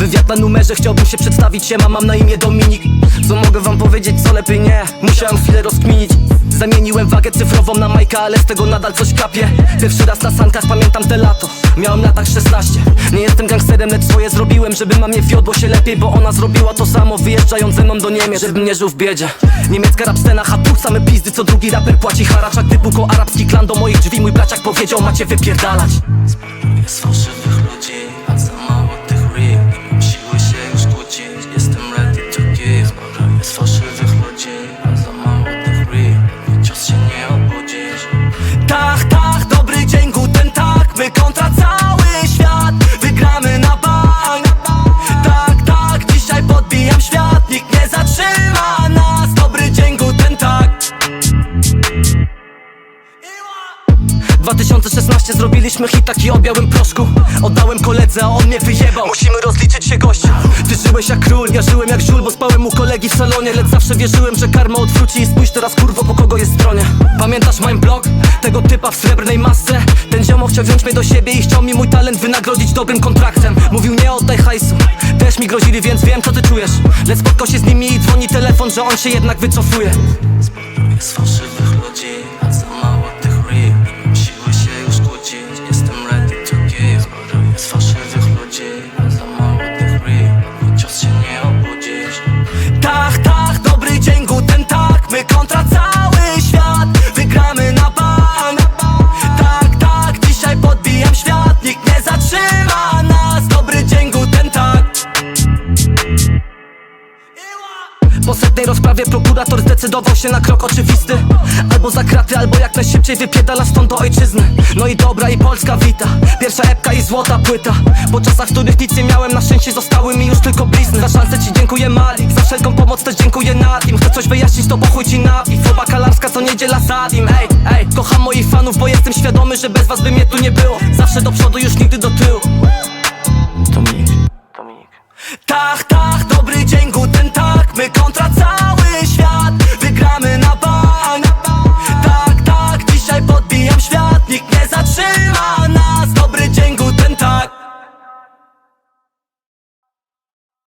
Wywiad na numerze, chciałbym się przedstawić się Mam na imię Dominik. Co mogę wam powiedzieć, co lepiej nie? Musiałem chwilę rozkminić. Zamieniłem wagę cyfrową na Majka, ale z tego nadal coś kapie. Pierwszy raz na sankach, pamiętam te lato. Miałem latach 16 Nie jestem gangsterem, lecz swoje zrobiłem Żeby mamie wiodło się lepiej, bo ona zrobiła to samo Wyjeżdżając ze mną do Niemiec, żebym nie żył w biedzie. Niemiecka rap scena, a tu same pizdy Co drugi raper płaci haracz Jak wypukł arabski klan do moich drzwi Mój braciak powiedział, macie wypierdalać. Jest nie zatrzyma nas Dobry dzień, guten tak. 2016 zrobiliśmy hit taki o białym proszku. Oddałem koledze, a on mnie wyjebał. Musimy rozliczyć się gościu. Ty żyłeś jak król, ja żyłem jak żul Bo spałem u kolegi w salonie. Lecz zawsze wierzyłem, że karma odwróci I spójrz teraz kurwo, po kogo jest stronie. Pamiętasz moim blog? Tego typa w srebrnej masce? Ten ziomo chciał wziąć mnie do siebie I chciał mi mój talent wynagrodzić dobrym kontraktem. Mówił nie Też mi grozili, więc wiem co ty czujesz. Lecz spotkał się z nimi i dzwoni telefon Że on się jednak wycofuje. Jest setnej rozprawie prokurator zdecydował się na krok oczywisty. Albo za kraty, albo jak najszybciej wypierdala stąd do ojczyzny. No i dobra i Polska wita. Pierwsza epka i złota płyta. Po czasach, w których nic nie miałem Na szczęście zostały mi już tylko blizny. Za szansę ci dziękuję Malik Za wszelką pomoc też dziękuję Nadim. Chcę coś wyjaśnić, to pochuj ci na i. Foba kalarska co niedziela Sadim Ej, ej, kocham moich fanów, bo jestem świadomy, że bez was by mnie tu nie było. Zawsze do przodu, już nigdy